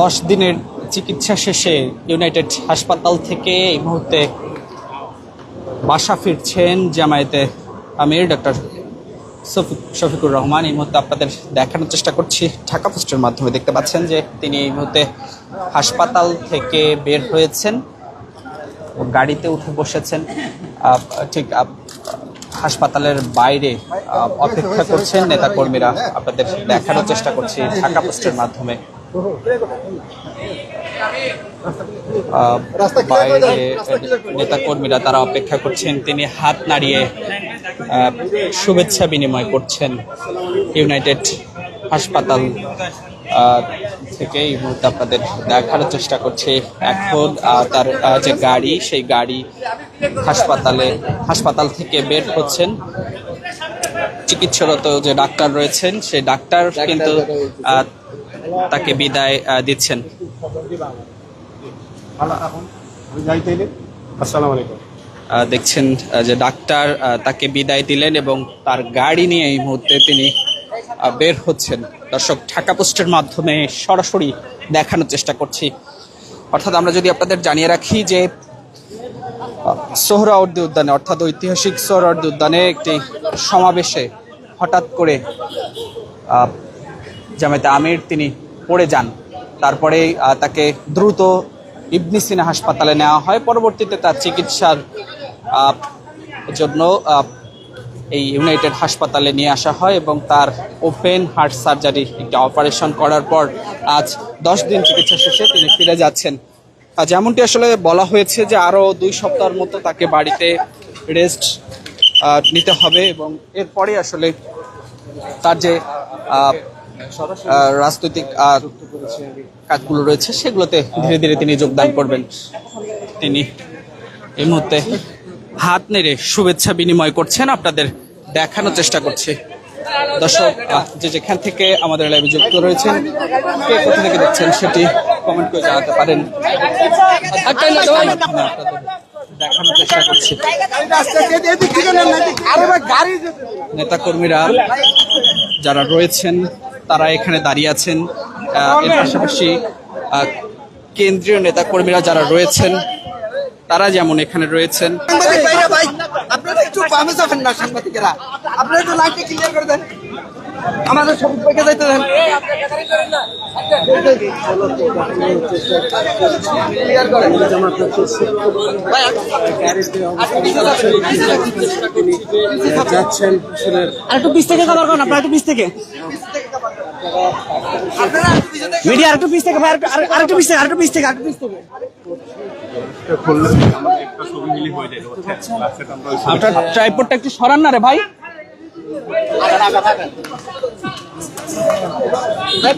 দশ দিনের চিকিৎসা শেষে ইউনাইটেড হাসপাতাল থেকে এই মুহূর্তে বাসা ফিরছেন জামায়াতে আমির ডক্টর শফিক শফিকুর রহমান। এই মুহূর্তে আপনাদের দেখানোর চেষ্টা করছি। ঢাকা পোস্টের মাধ্যমে দেখতে পাচ্ছেন যে তিনি এই মুহূর্তে হাসপাতাল থেকে বের হয়েছেন গাড়িতে উঠে বসেছেন। ঠিক হাসপাতালের বাইরে অপেক্ষা করছেন নেতাকর্মীরা। আপনাদের দেখানোর চেষ্টা করছি ঢাকা পোস্টের মাধ্যমে। বাইরে নেতাকর্মীরা তারা অপেক্ষা করছেন তিনি হাত নাড়িয়ে শুভেচ্ছা বিনিময় করছেন ইউনাইটেড হাসপাতাল থেকে এই মুহূর্তে আপনাদের দেখানোর চেষ্টা করছে। এখন তার যে গাড়ি সেই গাড়ি হাসপাতালে হাসপাতাল থেকে বের হচ্ছেন। চিকিৎসারত যে ডাক্তার রয়েছেন সেই ডাক্তার কিন্তু তাকে বিদায় দিচ্ছেন। আসসালামু দেখছেন যে ডাক্তার তাকে বিদায় দিলেন এবং তার গাড়ি নিয়ে এই মুহূর্তে তিনি বের হচ্ছেন। দর্শক, ঢাকা পোস্টের মাধ্যমে সরাসরি দেখানোর চেষ্টা করছি। অর্থাৎ আমরা যদি আপনাদের জানিয়ে রাখি যে সোহরাওয়ার্দী উদ্যানে, অর্থাৎ ঐতিহাসিক সোহরাওয়ার্দী উদ্যানে একটি সমাবেশে হঠাৎ করে জামায়াতে আমির তিনি পড়ে যান। তারপরে তাকে দ্রুত ইবনি সিনা হাসপাতালে নেওয়া হয়। পরবর্তীতে তার চিকিৎসার জন্য এই ইউনাইটেড হাসপাতালে নিয়ে আসা হয় এবং তার ওপেন হার্ট সার্জারি একটা অপারেশন করার পর আজ দশ দিন চিকিৎসা শেষে তিনি ফিরে যাচ্ছেন। যেমনটি আসলে বলা হয়েছে যে আরও দুই সপ্তাহের মতো তাকে বাড়িতে রেস্ট নিতে হবে এবং এরপরে আসলে তার যে রাজনৈতিক কাজগুলো রয়েছে সেগুলোতে ধীরে ধীরে তিনি যোগদান করবেন। তিনি এই মুহূর্তে হাত নেড়ে শুভেচ্ছা বিনিময় করছেন। আপনাদের দেখানোর চেষ্টা করছে। দর্শক যে যেখান থেকে আমাদের লাইভে যুক্ত রয়েছেন কে কোথা থেকে দেখছেন সেটি কমেন্ট করে জানাতে পারেন। আপনাদের দেখানোর চেষ্টা করছি। নেতাকর্মীরা যারা রয়েছেন তারা এখানে দাঁড়িয়ে আছেন। এর পাশাপাশি কেন্দ্রীয় নেতাকর্মীরা যারা রয়েছেন তারা যেমন এখানে রয়েছেন। আপনারা একটু বামে যাবেন না সাংবাদিকেরা। আপনারা একটু লাইনটা ক্লিয়ার করে দেন। আমাদের সবুজ ভাইকে যাইতে দেন। ক্লিয়ার করেন ভাই, যাচ্ছেন আসলে আরেকটু পিস থেকে কভার করুন আপনার একটু পিস থেকে। আপনারা একটু মিডিয়া আরেকটু পিস থেকে আরেকটু পিস থেকে আরেকটু পিস থেকে আরেকটু পিস থেকে। খুললে আমাদের একটা ছবি মিলি হয়ে যায়। আমরা আপনার ট্রাইপডটা একটু সরান না রে ভাই। ভাই